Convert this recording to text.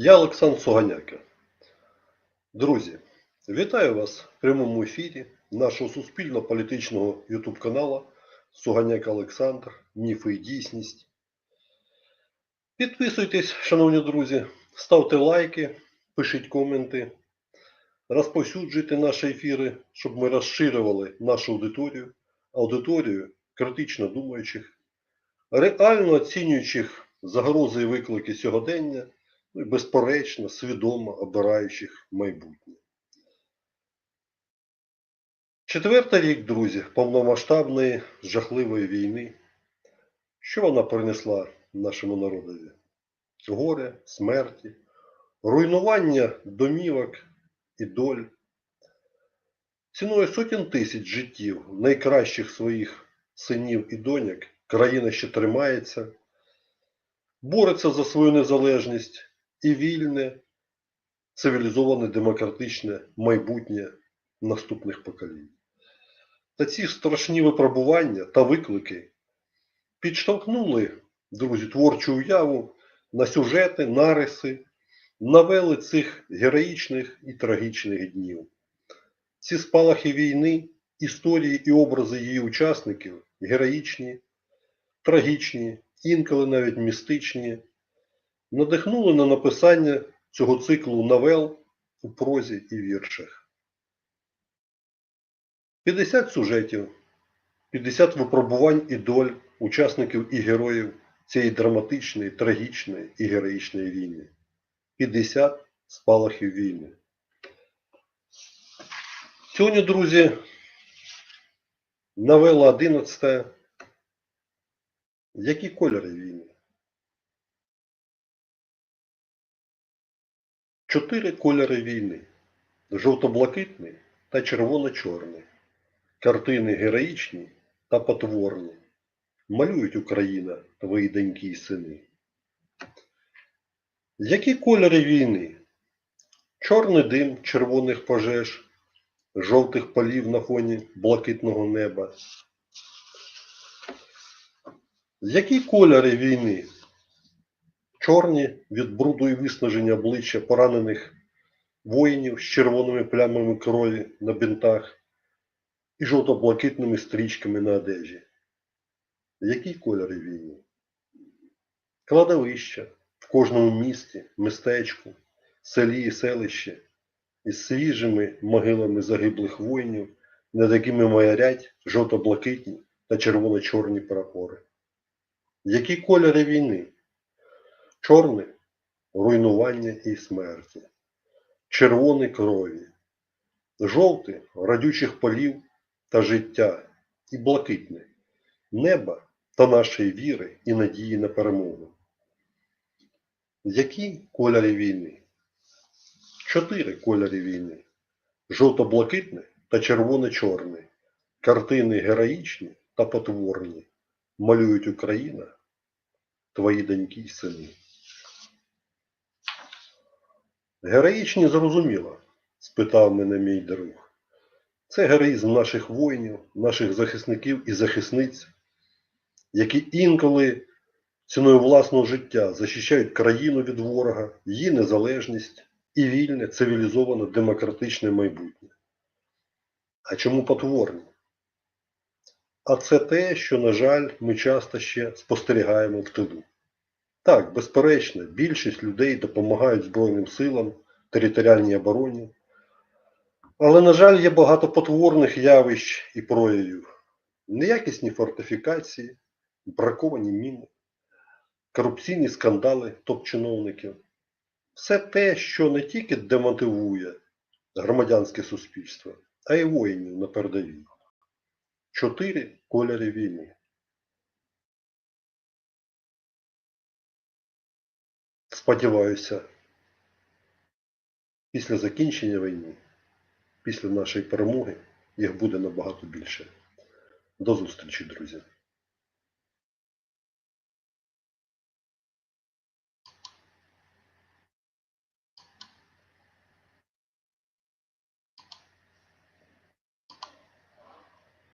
Я Олександр Суганяка. Друзі, вітаю вас в прямому ефірі нашого суспільно-політичного YouTube каналу Суганяк Олександр. Міфи і дійсність. Підписуйтесь, шановні друзі, ставте лайки, пишіть коменти, розповсюджуйте наші ефіри, щоб ми розширювали нашу аудиторію, аудиторію критично думаючих, реально оцінюючих загрози і виклики сьогодення безперечно, свідомо обираючих майбутнє. Четвертий рік, друзі, повномасштабної жахливої війни. Що вона принесла нашому народові? Горе, смерті, руйнування домівок і доль. Ціною сотень тисяч життів найкращих своїх синів і доньок країна ще тримається, бореться за свою незалежність і вільне, цивілізоване демократичне майбутнє наступних поколінь. Та ці страшні випробування та виклики підштовхнули, друзі, творчу уяву на сюжети, нариси, новели цих героїчних і трагічних днів. Ці спалахи війни, історії і образи її учасників героїчні, трагічні, інколи навіть містичні, надихнули на написання цього циклу новел у прозі і віршах. 50 сюжетів, 50 випробувань і доль учасників і героїв цієї драматичної, трагічної і героїчної війни. 50 спалахів війни. Сьогодні, друзі, новела 11. Які кольори війни? Чотири кольори війни: жовто-блакитний та червоно-чорний. Картини героїчні та потворні. Малюють Україна твої доньки й сини. Які кольори війни? Чорний дим червоних пожеж, жовтих полів на фоні блакитного неба. Які кольори війни? Чорні від бруду і виснаження обличчя поранених воїнів з червоними плямами крові на бинтах і жовто-блакитними стрічками на одежі. Які кольори війни? Кладовища в кожному місті, містечку, селі і селищі із свіжими могилами загиблих воїнів, над якими маярять жовто-блакитні та червоно-чорні прапори. Які кольори війни? Чорний руйнування і смерті, червоний крові, жовтий радючих полів та життя і блакитне неба та нашої віри і надії на перемогу. Які кольори війни? Чотири кольори війни. Жовто-блакитне та червоно-чорне. Картини героїчні та потворні. Малюють Україна, твої доньки й сини. Героїчні зрозуміло, спитав мене мій друг. Це героїзм наших воїнів, наших захисників і захисниць, які інколи ціною власного життя захищають країну від ворога, її незалежність і вільне, цивілізоване, демократичне майбутнє. А чому потворні? А це те, що, на жаль, ми часто ще спостерігаємо в тилу. Так, безперечно, більшість людей допомагають Збройним силам, територіальній обороні. Але, на жаль, є багато потворних явищ і проявів. Неякісні фортифікації, браковані міни, корупційні скандали топ-чиновників. Все те, що не тільки демотивує громадянське суспільство, а й воїнів на передовій. Чотири кольори війни. Сподіваюся, після закінчення війни, після нашої перемоги, їх буде набагато більше. До зустрічі, друзі!